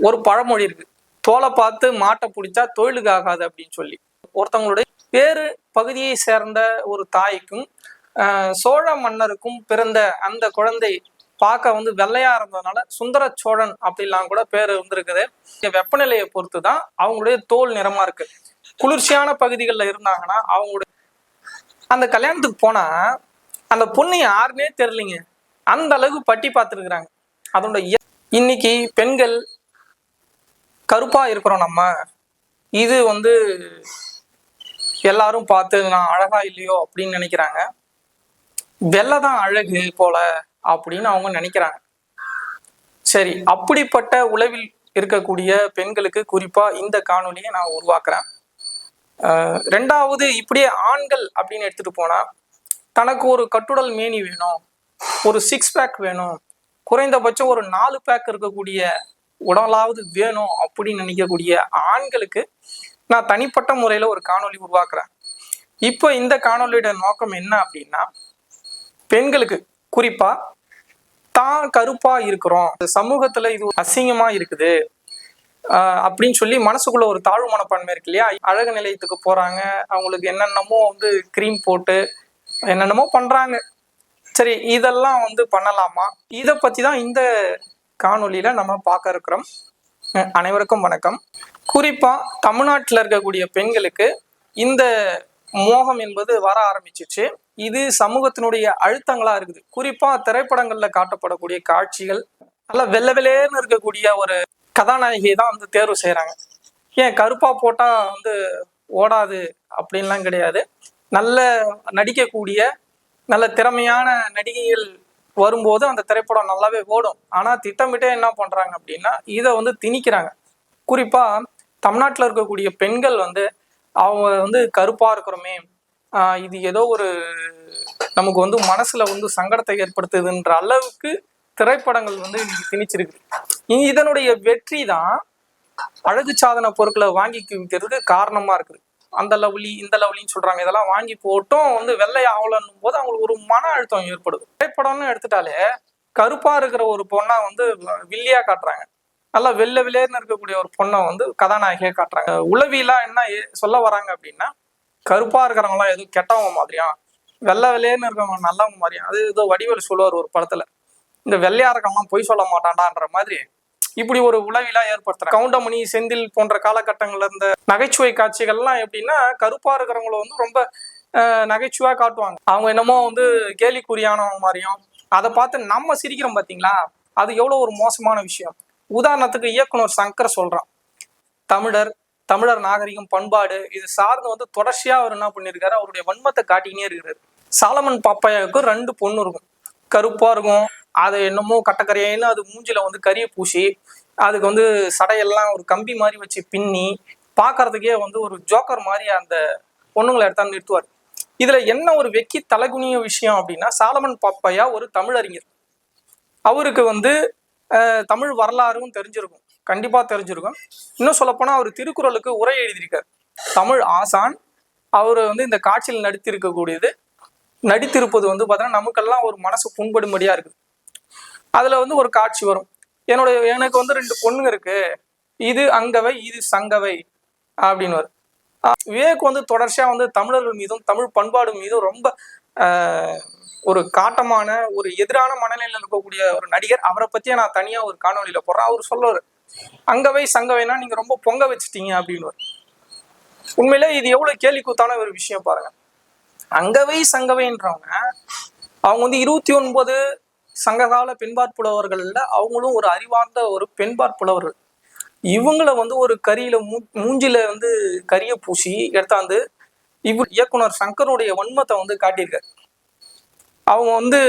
ஒரு பழமொழி இருக்கு. தோலை பார்த்து மாட்டை பிடிச்சா தொழிலுக்கு ஆகாது அப்படின்னு சொல்லி. ஒருத்தவங்களுடைய வேறு பகுதியை சேர்ந்த ஒரு தாய்க்கும் ஆஹ், சோழ மன்னருக்கும் பிறந்த அந்த குழந்தை பார்க்க வந்து வெள்ளையா இருந்ததுனால சுந்தர சோழன் அப்படிலாம் கூட பேர் வந்திருக்குது. வெப்பநிலையை பொறுத்து தான் அவங்களுடைய தோல் நிறமா இருக்கு. குளிர்ச்சியான பகுதிகளில் இருந்தாங்கன்னா அவங்களுடைய அந்த கல்யாணத்துக்கு போனா அந்த பொண்ணு யாருன்னே தெரியலைங்க. அந்த அளவுக்கு பட்டி பார்த்துருக்குறாங்க. அதோட இன்னைக்கு பெண்கள் கருப்பா இருக்கிறோம் நம்ம. இது வந்து எல்லாரும் பார்த்து நான் அழகா இல்லையோ அப்படின்னு நினைக்கிறாங்க. வெள்ளை தான் அழகு போல அப்படின்னு அவங்க நினைக்கிறாங்க. சரி அப்படிப்பட்ட உளவில் இருக்கக்கூடிய பெண்களுக்கு குறிப்பா இந்த காணொலியை நான் உருவாக்குறேன். ரெண்டாவது இப்படியே ஆண்கள் அப்படின்னு எடுத்துட்டு போனா தனக்கு ஒரு கட்டுடல் மேனி வேணும் ஒரு சிக்ஸ் பேக் வேணும் குறைந்தபட்சம் ஒரு நாலு பேக் இருக்கக்கூடிய உடலாவது வேணும் அப்படின்னு நினைக்கக்கூடிய ஆண்களுக்கு நான் தனிப்பட்ட முறையில் ஒரு காணொளி உருவாக்குறேன். இப்போ இந்த காணொளியோட நோக்கம் என்ன அப்படின்னா பெண்களுக்கு குறிப்பா தான் கருப்பா இருக்கிறோம். சமூகத்துல இது அசிங்கமா இருக்குது. அப்படின்னு சொல்லி மனசுக்குள்ள ஒரு தாழ்வு மனப்பான்மை இருக்கு இல்லையா? அழகு நிலையத்துக்கு போறாங்க. அவங்களுக்கு என்னென்னமோ வந்து க்ரீம் போட்டு என்னென்னமோ பண்றாங்க. சரி இதெல்லாம் வந்து பண்ணலாமா? இதை பத்தி தான் இந்த காணொளியில நம்ம பார்க்க இருக்கிறோம். அனைவருக்கும் வணக்கம். குறிப்பா தமிழ்நாட்டில் இருக்கக்கூடிய பெண்களுக்கு இந்த மோகம் என்பது வர ஆரம்பிச்சிச்சு. இது சமூகத்தினுடைய அழுத்தங்களா இருக்குது. குறிப்பா திரைப்படங்கள்ல காட்டப்படக்கூடிய காட்சிகள் நல்ல வெள்ளை வெள்ளேன்னு இருக்கக்கூடிய ஒரு கதாநாயகியை தான் வந்து தேர்வு செய்யறாங்க ஏன் கருப்பா போட்டா வந்து ஓடாது அப்படின்லாம் கிடையாது. நல்ல நடிக்கக்கூடிய நல்ல திறமையான நடிகைகள் வரும்போது அந்த திரைப்படம் நல்லாவே ஓடும். ஆனால் திட்டமிட்டே என்ன பண்றாங்க அப்படின்னா இதை வந்து திணிக்கிறாங்க. குறிப்பா தமிழ்நாட்டில் இருக்கக்கூடிய பெண்கள் வந்து அவங்க வந்து கருப்பா இருக்கிறோமே ஆஹ் இது ஏதோ ஒரு நமக்கு வந்து மனசுல வந்து சங்கடத்தை ஏற்படுத்துதுன்ற அளவுக்கு திரைப்படங்கள் வந்து இன்னைக்கு திணிச்சிருக்கு. இ- இதனுடைய வெற்றி தான் அழகு சாதன பொருட்களை வாங்கி விற்கிறதுக்கு காரணமா இருக்குது. அந்த லவ்லி இந்த லவ்லின்னு சொல்றாங்க. இதெல்லாம் வாங்கி போட்டும் வந்து வெள்ளை ஆகலன்னும் போது அவங்களுக்கு ஒரு மன அழுத்தம் ஏற்படுது. திரைப்படம்னு எடுத்துட்டாலே கருப்பா இருக்கிற ஒரு பொண்ணா வந்து வில்லியா காட்டுறாங்க. நல்லா வெள்ளை வெள்ளையர்னு இருக்கக்கூடிய ஒரு பொண்ணை வந்து கதாநாயகியா காட்டுறாங்க. உளவிலாம் என்ன சொல்ல வராங்க அப்படின்னா கருப்பா இருக்கிறவங்களாம் எதுவும் கெட்டவங்க மாதிரியா வெள்ளை வெள்ளையர்னு இருக்கவங்க நல்லவங்க மாதிரியா அது ஏதோ வடிவேல் சொல்லுவார் ஒரு படத்துல. இந்த வெள்ளையா இருக்கவங்களாம் பொய் சொல்ல மாட்டான்டான்ற மாதிரி இப்படி ஒரு உளவிலா ஏற்படுத்துறாங்க. கவுண்டமணி செந்தில் போன்ற காலகட்டங்கள்ல இருந்த நகைச்சுவை காட்சிகள்லாம் எப்படின்னா கருப்பா இருக்கிறவங்கள வந்து ரொம்ப அஹ், காட்டுவாங்க. அவங்க என்னமோ வந்து கேலிக்குறியானவங்க மாதிரியும் அதை பார்த்து நம்ம சிரிக்கிறோம் பார்த்தீங்களா அது எவ்வளவு ஒரு மோசமான விஷயம். உதாரணத்துக்கு இயக்குனர் சங்கர் சொல்றான். தமிழர் தமிழர் நாகரிகம் பண்பாடு இது சார்ந்து வந்து தொடர்ச்சியா அவர் என்ன பண்ணியிருக்காரு அவருடைய வன்மத்தை காட்டிக்கினே இருக்கிறாரு. சாலமன் பாப்பாயாவுக்கு ரெண்டு பொண்ணு இருக்கும். கருப்பா இருக்கும். அதை என்னமோ கட்டக்கரையின்னு அது மூஞ்சில வந்து கறியை பூசி அதுக்கு வந்து சடையெல்லாம் ஒரு கம்பி மாதிரி வச்சு பின்னி பார்க்கறதுக்கே வந்து ஒரு ஜோக்கர் மாதிரி அந்த பொண்ணுங்களை எடுத்தாந்து நிறுத்துவார். இதுல என்ன ஒரு வெக்கி தலைகுனிய விஷயம் அப்படின்னா சாலமன் பாப்பையா ஒரு தமிழறிஞர். அவருக்கு வந்து தமிழ் வரலாறும் தெரிஞ்சிருக்கும். கண்டிப்பா தெரிஞ்சிருக்கும். இன்னும் சொல்லப்போனா அவர் திருக்குறளுக்கு உரை எழுதியிருக்கார். தமிழ் ஆசான் அவர் வந்து இந்த காட்சியில் நடித்திருக்கக்கூடியது. நடித்திருப்பது வந்து பார்த்தோன்னா நமக்கெல்லாம் ஒரு மனசு புண்படும்படியா இருக்குது. அதுல வந்து ஒரு காட்சி வரும். என்னுடைய எனக்கு வந்து ரெண்டு பொண்ணுங்க இருக்கு. இது அங்கவை இது சங்கவை அப்படின்னு வரும் விவேக் வந்து தொடர்ச்சியா வந்து தமிழர்கள் மீதும் தமிழ் பண்பாடு மீதும் ரொம்ப ஆஹ், ஒரு காட்டமான ஒரு எதிரான மனநிலையில் இருக்கக்கூடிய ஒரு நடிகர். அவரை பத்தியே நான் தனியா ஒரு காணொலியில போடுறேன். அவர் சொல்லுவாரு அங்கவை சங்கவைனா நீங்க ரொம்ப பொங்க வச்சுட்டீங்க அப்படின்னு உண்மையிலே இது எவ்வளவு கேலிக்கூத்தான ஒரு விஷயம் பாருங்க. அங்கவை சங்கவைன்றவங்க அவங்க வந்து இருபத்தி ஒன்பது சங்ககால பெண்பாற்புலவர்கள்ல அவங்களும் ஒரு அறிவார்ந்த ஒரு பெண்பாற்புலவர்கள். இவங்கள வந்து ஒரு கரியில மூ மூஞ்சில வந்து கரிய பூசி எடுத்தாந்து இவர் இயக்குனர் சங்கருடைய வன்மத்தை வந்து காட்டியிருக்காரு. அவங்க வந்து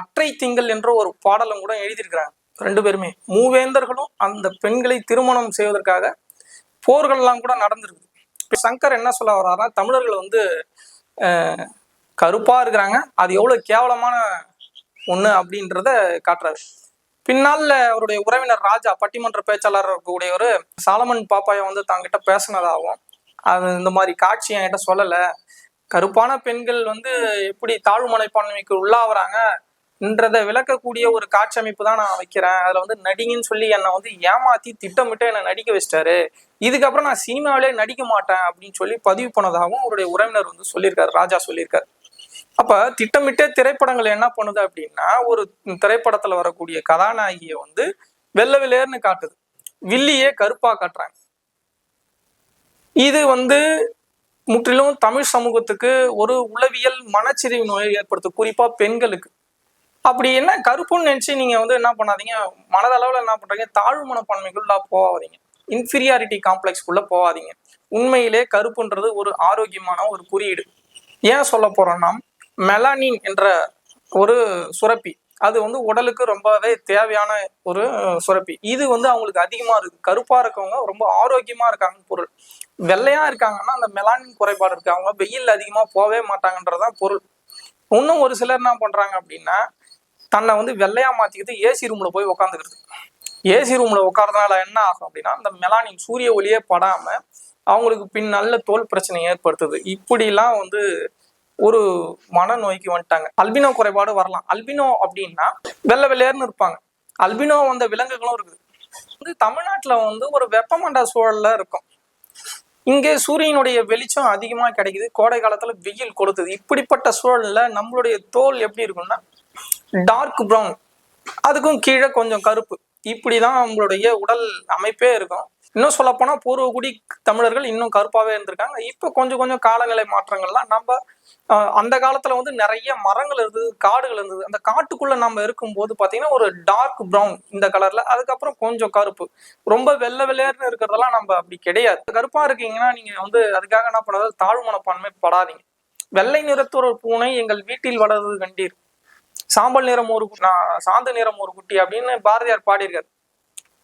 அற்றை திங்கள் என்ற ஒரு பாடலும் கூட எழுதியிருக்கிறாங்க ரெண்டு பேருமே. மூவேந்தர்களும் அந்த பெண்களை திருமணம் செய்வதற்காக போர்கள்லாம் கூட நடந்திருக்கு இப்போ சங்கர் என்ன சொல்ல வர்றாருன்னா தமிழர்கள் வந்து கருப்பாக இருக்கிறாங்க அது எவ்வளோ கேவலமான ஒன்று அப்படின்றத காட்டுறாரு. பின்னால அவருடைய உறவினர் ராஜா பட்டிமன்ற பேச்சாளர் இருக்கக்கூடியவர் சாலமன் பாப்பாயை வந்து தாங்கிட்ட பேசினதாகவும் அது இந்த மாதிரி காட்சி என்கிட்ட சொல்லலை. கருப்பான பெண்கள் வந்து எப்படி தாழ்வு மனப்பான்மைக்கு உள்ளாவறாங்க என்றதை விளக்கக்கூடிய ஒரு காட்சி அமைப்பு தான் நான் வைக்கிறேன். அதுல வந்து நடிங்கன்னு சொல்லி என்னை வந்து ஏமாத்தி திட்டமிட்டு என்னை நடிக்க வச்சிட்டாரு. இதுக்கப்புறம் நான் சினிமாவிலே நடிக்க மாட்டேன் அப்படின்னு சொல்லி பதிவு பண்ணதாகவும் அவருடைய உறவினர் வந்து சொல்லியிருக்காரு ராஜா சொல்லியிருக்காரு. அப்ப திட்டமிட்டே திரைப்படங்கள் என்ன பண்ணுது அப்படின்னா ஒரு திரைப்படத்துல வரக்கூடிய கதாநாயகியை வந்து வெள்ள வெள்ளையர்னு காட்டுது. வில்லியே கருப்பா காட்டுறாங்க. இது வந்து முற்றிலும் தமிழ் சமூகத்துக்கு ஒரு உளவியல் மனச்சிதைவு நோயை ஏற்படுத்தும் குறிப்பா பெண்களுக்கு. அப்படி என்ன கருப்புன்னு நினைச்சு நீங்க வந்து என்ன பண்ணாதீங்க மனதளவுல என்ன பண்றீங்க தாழ்வு மனப்பான்மைக்குள்ள போகாதீங்க. இன்ஃபீரியாரிட்டி காம்ப்ளெக்ஸ்க்குள்ள போகாதீங்க. உண்மையிலே கருப்புன்றது ஒரு ஆரோக்கியமான ஒரு குறியீடு. ஏன் சொல்ல போறோம்னா மெலானின் என்ற ஒரு சுரப்பி. அது வந்து உடலுக்கு ரொம்பவே தேவையான ஒரு சுரப்பி. இது வந்து அவங்களுக்கு அதிகமா இருக்கு. கருப்பா இருக்கவங்க ரொம்ப ஆரோக்கியமா இருக்காங்க பொருள். வெள்ளையா இருக்காங்கன்னா அந்த மெலானின் குறைபாடு இருக்கு. அவங்க வெயில் அதிகமா போகவே மாட்டாங்கன்றதான் பொருள். இன்னும் ஒரு சிலர் என்ன பண்றாங்க அப்படின்னா தன்னை வந்து வெள்ளையா மாத்திக்கிட்டு ஏசி ரூம்ல போய் உட்காந்துக்கிறது ஏசி ரூம்ல உட்கார்றதுனால என்ன ஆகும் அப்படின்னா அந்த மெலானின் சூரிய ஒளியே படாம அவங்களுக்கு பின் நல்ல தோல் பிரச்சனை ஏற்படுத்துது. இப்படிலாம் வந்து ஒரு மனநோய்க்கு வந்துட்டாங்க. அல்பினோ குறைபாடு வரலாம். அல்பினோ அப்படின்னா வெள்ளை வெள்ளையர்னு இருப்பாங்க. அல்பினோ வந்த விலங்குகளும் இருக்குது. வந்து தமிழ்நாட்டுல வந்து ஒரு வெப்பமண்டல சூழல்ல இருக்கும். இங்கே சூரியனுடைய வெளிச்சம் அதிகமா கிடைக்குது. கோடை காலத்துல வெயில் கொளுத்துது. இப்படிப்பட்ட சூழல்ல நம்மளுடைய தோல் எப்படி இருக்கும்னா டார்க் ப்ரௌன் அதுக்கும் கீழே கொஞ்சம் கருப்பு. இப்படிதான் நம்மளுடைய உடல் அமைப்பே இருக்கும். இன்னும் சொல்ல பூர்வகுடி தமிழர்கள் இன்னும் கருப்பாகவே இருந்திருக்காங்க. இப்போ கொஞ்சம் கொஞ்சம் காலநிலை மாற்றங்கள்லாம் நம்ம அந்த காலத்தில் வந்து நிறைய மரங்கள் இருந்தது காடுகள் இருந்தது. அந்த காட்டுக்குள்ளே நம்ம இருக்கும்போது பார்த்தீங்கன்னா ஒரு டார்க் ப்ரௌன் இந்த கலரில் அதுக்கப்புறம் கொஞ்சம் கருப்பு. ரொம்ப வெள்ளை வெள்ளையர்னு இருக்கிறதெல்லாம் நம்ம அப்படி கிடையாது. கருப்பாக இருக்கீங்கன்னா நீங்கள் வந்து அதுக்காக என்ன பண்ணுறது தாழ்வு மனப்பான்மை படாதீங்க. வெள்ளை நிறத்தொரு பூனை எங்கள் வீட்டில் வளர்வது கண்டீர். சாம்பல் நிறம் ஒரு நான் சாந்த நிறம் ஒரு குட்டி அப்படின்னு பாரதியார் பாடியிருக்காரு.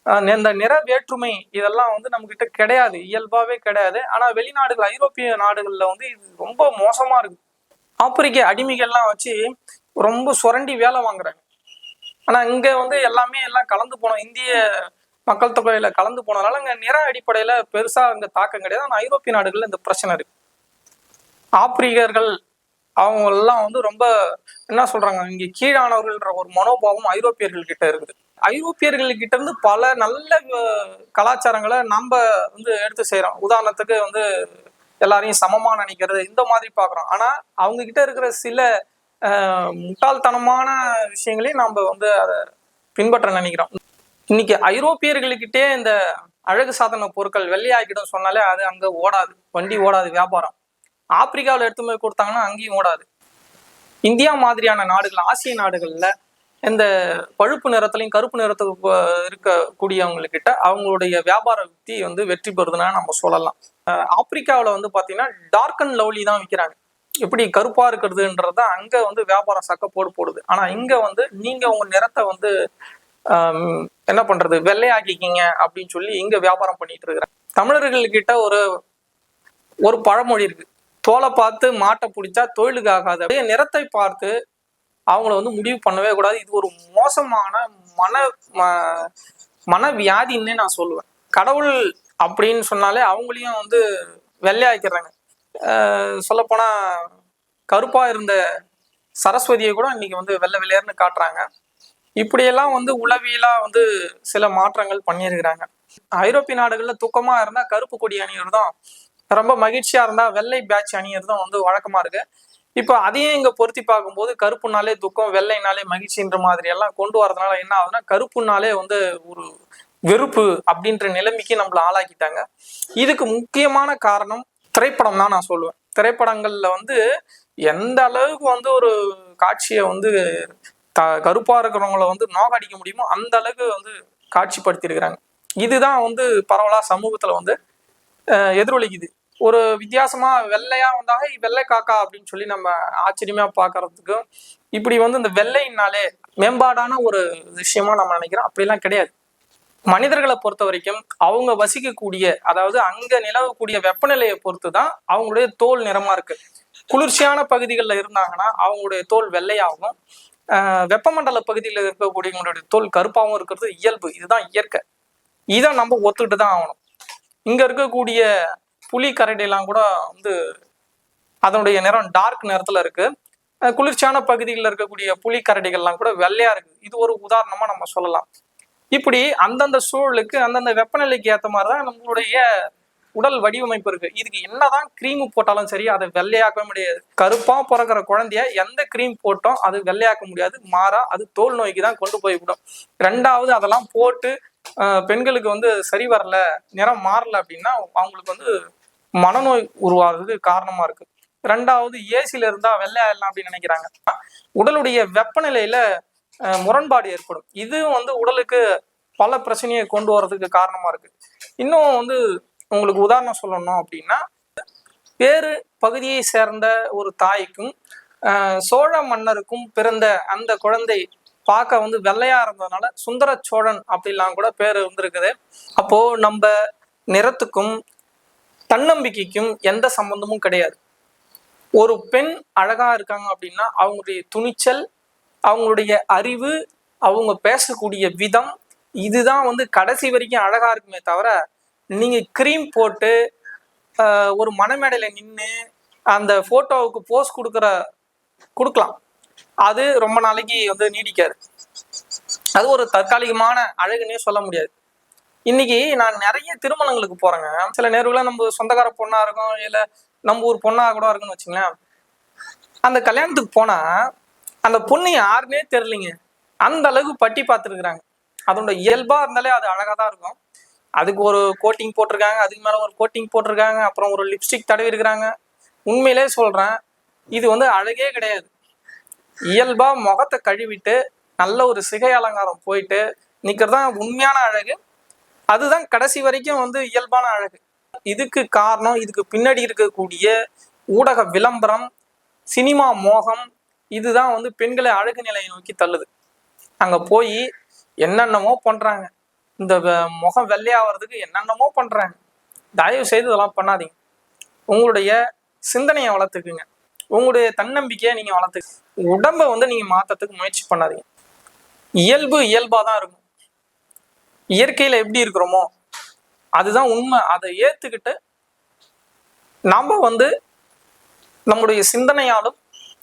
இந்த நிற வேற்றுமை இதெல்லாம் வந்து நம்ம கிட்ட கிடையாது. இயல்பாவே கிடையாது. ஆனா வெளிநாடுகள் ஐரோப்பிய நாடுகள்ல வந்து இது ரொம்ப மோசமா இருக்கு. ஆப்பிரிக்க அடிமைகள்லாம் வச்சு ரொம்ப சுரண்டி வேலை வாங்குறாங்க. ஆனா இங்க வந்து எல்லாமே எல்லாம் கலந்து போனோம் இந்திய மக்கள் தொகையில கலந்து போனதுனால இங்க நிற அடிப்படையில பெருசா இந்த தாக்கம் கிடையாது. ஆனா ஐரோப்பிய நாடுகள்ல இந்த பிரச்சனை இருக்கு. ஆப்பிரிக்கர்கள் அவங்க எல்லாம் வந்து ரொம்ப என்ன சொல்றாங்க? இங்க கீழானவர்கள்ன்ற ஒரு மனோபாவம் ஐரோப்பியர்கள் கிட்ட இருக்குது. ஐரோப்பியர்கள்கிட்ட இருந்து பல நல்ல கலாச்சாரங்களை நம்ம வந்து எடுத்து செய்கிறோம் உதாரணத்துக்கு வந்து எல்லாரையும் சமமா நினைக்கிறது இந்த மாதிரி பாக்குறோம் ஆனா அவங்க கிட்ட இருக்கிற சில முட்டாள்தனமான விஷயங்களையும் நம்ம வந்து அதை பின்பற்ற நினைக்கிறோம். இன்னைக்கு ஐரோப்பியர்களுக்கிட்டே இந்த அழகு சாதன பொருட்கள் வெள்ளையாக்கிடும் சொன்னாலே அது அங்க ஓடாது. வண்டி ஓடாது வியாபாரம். ஆப்பிரிக்காவில் எடுத்து போய் கொடுத்தாங்கன்னா அங்கேயும் ஓடாது. இந்தியா மாதிரியான நாடுகள் ஆசிய நாடுகள்ல இந்த பழுப்பு நிறத்துலையும் கருப்பு நிறத்துக்கு இருக்கக்கூடியவங்கக்கிட்ட அவங்களுடைய வியாபார யுக்தி வந்து வெற்றி பெறுதுன்னா நம்ம சொல்லலாம். ஆப்பிரிக்காவில் வந்து பார்த்தீங்கன்னா டார்க் அண்ட் லவ்லி தான் விற்கிறாங்க எப்படி கருப்பா இருக்கிறதுன்றத அங்க வந்து வியாபாரம் சக்க போடு போடுது. ஆனா இங்க வந்து நீங்க உங்க நிறத்தை வந்து என்ன பண்றது? வெள்ளையாக்கிக்கிங்க அப்படின்னு சொல்லி இங்க வியாபாரம் பண்ணிட்டு இருக்கிறேன் தமிழர்கள்கிட்ட ஒரு ஒரு பழமொழி இருக்கு. தோலை பார்த்து மாட்டை பிடிச்சா தொழிலுக்கு ஆகாது. அப்படியே நிறத்தை பார்த்து அவங்கள வந்து முடிவு பண்ணவே கூடாது. இது ஒரு மோசமான மன ம- மனவியாதின்னே நான் சொல்லுவேன். கடவுள் அப்படின்னு சொன்னாலே அவங்களையும் வந்து வெள்ளையாக்கிறாங்க சொல்லப்போனா கருப்பா இருந்த சரஸ்வதியை கூட இன்னைக்கு வந்து வெள்ளை வெள்ளையர்னு காட்டுறாங்க. இப்படியெல்லாம் வந்து உளவியலா வந்து சில மாற்றங்கள் பண்ணியிருக்கிறாங்க. ஐரோப்பிய நாடுகள்ல தூக்கமா இருந்தா கருப்பு கொடி அணியிறதும் ரொம்ப மகிழ்ச்சியா இருந்தா வெள்ளை பேட்ச் அணியிறதும் வந்து வழக்கமா இருக்கு. இப்போ அதையும் இங்க பொருத்தி பார்க்கும்போது கருப்புனாலே துக்கம் வெள்ளைனாலே மகிழ்ச்சின்ற மாதிரி எல்லாம் கொண்டு வரதுனால என்ன ஆகுதுன்னா கருப்புனாலே வந்து ஒரு வெறுப்பு அப்படின்ற நிலைமைக்கு நம்மள ஆளாக்கிட்டாங்க. இதுக்கு முக்கியமான காரணம் திரைப்படம் தான் நான் சொல்லுவேன். திரைப்படங்கள்ல வந்து எந்த அளவுக்கு வந்து ஒரு காட்சியை வந்து த கருப்பா இருக்கிறவங்கள வந்து நோகடிக்க முடியுமோ அந்த அளவுக்கு வந்து காட்சிப்படுத்தியிருக்கிறாங்க. இதுதான் வந்து பரவலா சமூகத்துல வந்து எதிரொலிக்குது. ஒரு வித்தியாசமா வெள்ளையா வந்தாங்க வெள்ளை காக்கா அப்படின்னு சொல்லி நம்ம ஆச்சரியமா பார்க்கறதுக்கும் இப்படி வந்து இந்த வெள்ளைனாலே மேம்பாடான ஒரு விஷயமா நம்ம நினைக்கிறோம். அப்படிலாம் கிடையாது. மனிதர்களை பொறுத்த வரைக்கும் அவங்க வசிக்கக்கூடிய அதாவது அங்க நிலவக்கூடிய வெப்பநிலையை பொறுத்து தான் அவங்களுடைய தோல் நிறமா இருக்கு. குளிர்ச்சியான பகுதிகளில் இருந்தாங்கன்னா அவங்களுடைய தோல் வெள்ளையாகவும் வெப்பமண்டல பகுதியில் இருக்கக்கூடியவங்களுடைய தோல் கருப்பாகவும் இருக்கிறது இயல்பு. இதுதான் இயற்கை. இதை நம்ம ஒத்துக்கிட்டு தான் ஆகணும். இங்க இருக்கக்கூடிய புலி கரடிலாம் கூட வந்து அதனுடைய நிறம் டார்க் நிறத்துல இருக்கு. குளிர்ச்சியான பகுதிகளில் இருக்கக்கூடிய புலி கரடிகள்லாம் கூட வெள்ளையா இருக்கு. இது ஒரு உதாரணமா நம்ம சொல்லலாம். இப்படி அந்தந்த சூழலுக்கு அந்தந்த வெப்பநிலைக்கு ஏற்ற மாதிரி தான் நம்மளுடைய உடல் வடிவமைப்பு இருக்கு. இதுக்கு என்னதான் கிரீம் போட்டாலும் சரி அதை வெள்ளையாக்க முடியாது. கருப்பா பிறக்கிற குழந்தைய எந்த கிரீம் போட்டோம் அது வெள்ளையாக்க முடியாது. மாறா அது தோல் நோய்க்கு தான் கொண்டு போய் விடும் ரெண்டாவது அதெல்லாம் போட்டு பெண்களுக்கு வந்து சரி வரல நிறம் மாறல அப்படின்னா அவங்களுக்கு வந்து மனநோய் உருவாகிறதுக்கு காரணமா இருக்கு. ரெண்டாவது ஏசியில இருந்தா வெள்ளையாயிடலாம் அப்படின்னு நினைக்கிறாங்க. உடலுடைய வெப்பநிலையில முரண்பாடு ஏற்படும். இது வந்து உடலுக்கு பல பிரச்சனையை கொண்டு வர்றதுக்கு காரணமா இருக்கு. இன்னும் வந்து உங்களுக்கு உதாரணம் சொல்லணும் அப்படின்னா வேறு பகுதியை சேர்ந்த ஒரு தாய்க்கும் ஆஹ், சோழ மன்னருக்கும் பிறந்த அந்த குழந்தை பார்க்க வந்து வெள்ளையா இருந்ததுனால சுந்தர சோழன் அப்படிலாம் கூட பேர் இருந்திருக்குது அப்போ நம்ம நிறத்துக்கும் தன்னம்பிக்கைக்கும் எந்த சம்பந்தமும் கிடையாது. ஒரு பெண் அழகா இருக்காங்க அப்படின்னா அவங்களுடைய துணிச்சல் அவங்களுடைய அறிவு அவங்க பேசக்கூடிய விதம் இதுதான் வந்து கடைசி வரைக்கும் அழகா இருக்குமே தவிர நீங்க க்ரீம் போட்டு ஒரு மனமேடையில நின்று அந்த போட்டோவுக்கு போஸ் கொடுக்குற கொடுக்கலாம். அது ரொம்ப நாளைக்கு வந்து நீடிக்காது. அது ஒரு தற்காலிகமான அழகுன்னே சொல்ல முடியாது. இன்னைக்கு நான் நிறைய திருமணங்களுக்கு போறேங்க. சில நேரங்களில் நம்ம சொந்தக்கார பொண்ணா இருக்கும் இல்ல நம்ம ஊர் பொண்ணா கூட இருக்குன்னு வச்சுங்களேன். அந்த கல்யாணத்துக்கு போனா அந்த பொண்ணு யாருன்னே தெரிலிங்க அந்த அளவுக்கு பட்டி பார்த்துருக்குறாங்க. அதோட இயல்பா இருந்தாலே அது அழகா தான் இருக்கும். அதுக்கு ஒரு கோட்டிங் போட்டிருக்காங்க அதுக்கு மேல ஒரு கோட்டிங் போட்டிருக்காங்க அப்புறம் ஒரு லிப்ஸ்டிக் தடவி இருக்கிறாங்க. உண்மையிலே சொல்றேன் இது வந்து அழகே கிடையாது. இயல்பா முகத்தை கழுவிட்டு நல்ல ஒரு சிகை அலங்காரம் போயிட்டு நிக்கிறது தான் உண்மையான அழகு. அதுதான் கடைசி வரைக்கும் வந்து இயல்பான அழகு. இதுக்கு காரணம் இதுக்கு பின்னாடி இருக்கக்கூடிய ஊடக விளம்பரம் சினிமா மோகம் இதுதான் வந்து பெண்களை அழகு நிலையை நோக்கி தள்ளுது. அங்க போய் என்னென்னமோ பண்றாங்க. இந்த வெ- முகம் வெள்ளையாகிறதுக்கு என்னென்னமோ பண்றாங்க. தயவு செய்து இதெல்லாம் பண்ணாதீங்க. உங்களுடைய சிந்தனையை வளர்த்துக்குங்க. உங்களுடைய தன்னம்பிக்கையை நீங்க வளர்த்து உடம்ப வந்து நீங்க மாத்தத்துக்கு முயற்சி பண்ணாதீங்க. இயல்பு இயல்பா தான் இருக்கும். இயற்கையில எப்படி இருக்கிறோமோ அதுதான் உண்மை. அதை ஏத்துக்கிட்டு நாம வந்து நம்முடைய சிந்தனையாலும்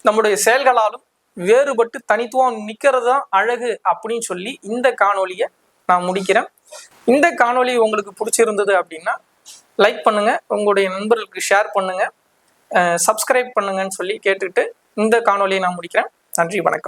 நம்முடைய செயல்களாலும் வேறுபட்டு தனித்துவம் நிக்கிறது தான் அழகு அப்படின்னு சொல்லி இந்த காணொலியை நான் முடிக்கிறேன். இந்த காணொளி உங்களுக்கு பிடிச்சிருந்தது அப்படின்னா லைக் பண்ணுங்க உங்களுடைய நண்பர்களுக்கு ஷேர் பண்ணுங்க சப்ஸ்கிரைப் பண்ணுங்கன்னு சொல்லி கேட்டுக்கிட்டு இந்த காணொலியை நான் முடிக்கிறேன். நன்றி வணக்கம்.